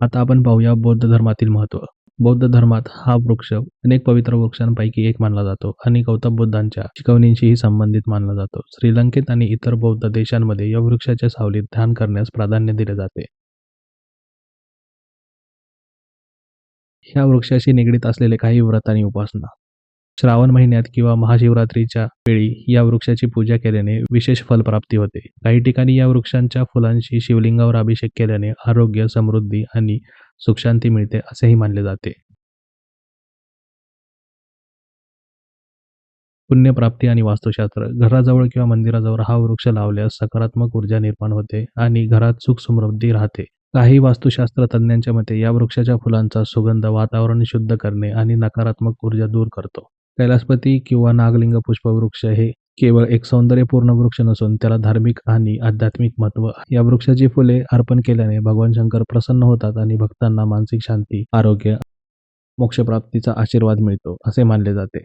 आता आपण पाहूया बौद्ध धर्मातील महत्त्व. बौद्ध धर्मात हा वृक्ष अनेक पवित्र वृक्षांपैकी एक मानला जातो आणि गौतम बुद्धांच्या शिकवणींशीही संबंधित मानला जातो. श्रीलंकेत आणि इतर बौद्ध देशांमध्ये या वृक्षाच्या सावलीत ध्यान करण्यास प्राधान्य दिले जाते. ह्या वृक्षाशी निगडीत असलेले काही व्रत आणि उपासना. श्रावण महिन्यात किंवा महाशिवरात्रीच्या वेळी या वृक्षाची पूजा केल्याने विशेष फलप्राप्ती होते. काही ठिकाणी या वृक्षांच्या फुलांशी शिवलिंगावर अभिषेक केल्याने आरोग्य, समृद्धी आणि सुखशांती मिळते असेही मानले जाते. पुण्यप्राप्ती आणि वास्तुशास्त्र. घराजवळ किंवा मंदिराजवळ हा वृक्ष लावल्यास सकारात्मक ऊर्जा निर्माण होते आणि घरात सुख-समृद्धी राहते. काही वास्तुशास्त्र तज्ञांच्या मते या वृक्षाच्या फुलांचा सुगंध वातावरण शुद्ध करणे आणि नकारात्मक ऊर्जा दूर करतो. कैलासपती किंवा नागलिंग पुष्पवृक्ष हे केवळ एक सौंदर्यपूर्ण वृक्ष नसून त्याला धार्मिक आणि आध्यात्मिक महत्त्व या वृक्षाची फुले अर्पण केल्याने भगवान शंकर प्रसन्न होतात आणि भक्तांना मानसिक शांती, आरोग्य, मोक्षप्राप्तीचा आशीर्वाद मिळतो, असे मानले जाते.